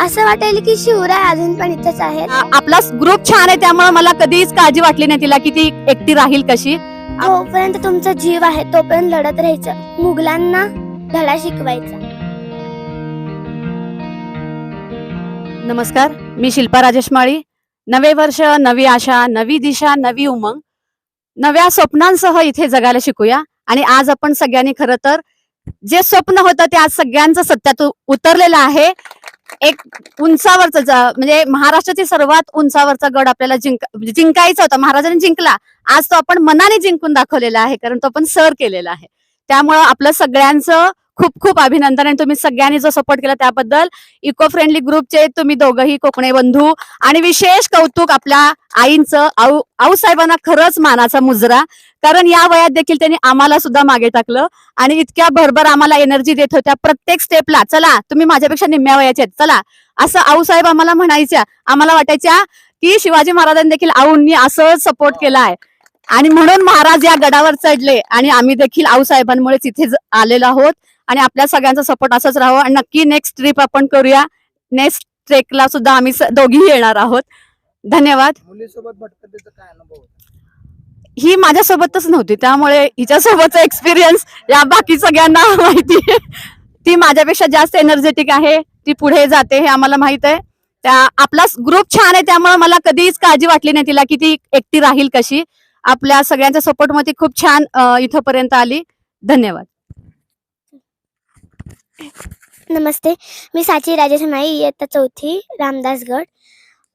असं वाटेल की शिवराय अजून पण इथेच आहेत. आ- आपला ग्रुप छान आहे त्यामुळे मला कधीच काळजी वाटली नाही तिला की ती एकटी राहील कशी. जोपर्यंत तुमचा जीव आहे तोपर्यंत लढत राहायचं. मुघलांना धडा शिकवायचा. नमस्कार मी शिल्पा राजेश माळी नवे वर्ष नवी आशा नवी दिशा नवी उमंग. नव्या स्वप्नांसह इथे जगायला शिकूया. आणि आज आपण सगळ्यांनी खरं तर जे स्वप्न होतं ते आज सगळ्यांचं सत्यात उतरलेलं आहे. एक उंचावरचा म्हणजे महाराष्ट्राची सर्वात उंचावरचा गड आपल्याला जिंक म्हणजे जिंकायचा होता. महाराजांनी जिंकला. आज तो आपण मनाने जिंकून दाखवलेला आहे कारण तो आपण सर केलेला आहे. त्यामुळं आपलं सगळ्यांचं खूप खूप अभिनंदन आणि तुम्ही सगळ्यांनी जो सपोर्ट केला त्याबद्दल इको फ्रेंडली ग्रुपचे तुम्ही दोघही कोकणे बंधू आणि विशेष कौतुक आपल्या आईंचं आऊ आऊ साहेबांना खरंच मानाचा मुजरा. कारण या वयात देखील त्यांनी आम्हाला सुद्धा मागे टाकलं आणि इतक्या भरभर आम्हाला एनर्जी देत होत्या. प्रत्येक स्टेपला चला तुम्ही माझ्यापेक्षा निम्म्या वयाचे आहेत. चला असं आऊ साहेब आम्हाला म्हणायच्या. आम्हाला वाटायच्या की शिवाजी महाराजांनी देखील आऊंनी असं सपोर्ट केला आहे. आणि म्हणून महाराज या गडावर चढले आणि आम्ही देखील आऊसाहेबांमुळेच इथे आलेलो आहोत. आणि आपल्या सगळ्यांचा सपोर्ट असंच राहावं. आणि नक्की नेक्स्ट ट्रिप आपण करूया. नेक्स्ट ट्रेकला सुद्धा आम्ही दोघीही येणार आहोत. धन्यवाद. ही माझ्यासोबतच नव्हती. त्यामुळे हिच्यासोबतचा एक्सपिरियन्स या बाकी सगळ्यांना माहिती ती माझ्यापेक्षा जास्त एनर्जेटिक आहे. ती पुढे जाते हे आम्हाला माहीत आहे. त्या आपला ग्रुप छान आहे त्यामुळे मला कधीच काळजी वाटली नाही तिला की ती एकटी राहील कशी. आपल्या सगळ्यांच्या सपोर्टमध्ये खूप छान इथपर्यंत आली. धन्यवाद. नमस्ते मी साची राजेश माई इयत्ता चौथी रामदासगड.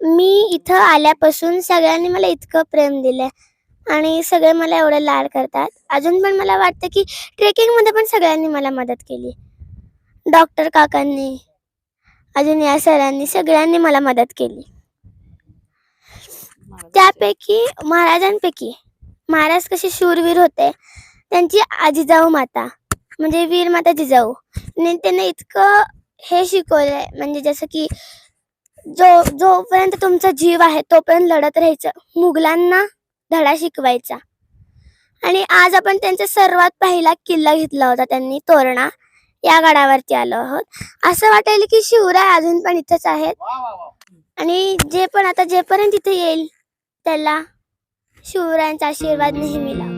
मी इथं आल्यापासून सगळ्यांनी मला इतकं प्रेम दिलंय आणि सगळे मला एवढं लाड करतात. अजून पण मला वाटतं की ट्रेकिंगमध्ये पण सगळ्यांनी मला मदत केली. डॉक्टर काकांनी अजून या सरांनी सगळ्यांनी मला मदत केली. त्यापैकी महाराजांपैकी महाराज कसे शूरवीर होते त्यांची आजीजाऊ माता. म्हणजे वीर माता जिजाऊ आणि त्याने इतकं हे शिकवलंय. म्हणजे जसं की जो जोपर्यंत तुमचा जीव आहे तोपर्यंत लढत राहायचं. मुघलांना धडा शिकवायचा. आणि आज आपण त्यांचा सर्वात पहिला किल्ला घेतला होता त्यांनी तोरणा या गडावरती आलो आहोत. असं वाटेल की शिवराय अजून पण इथेच आहेत. आणि जे पण आता जेपर्यंत इथे येईल त्याला शिवरायांचा आशीर्वाद नेहमी लाभ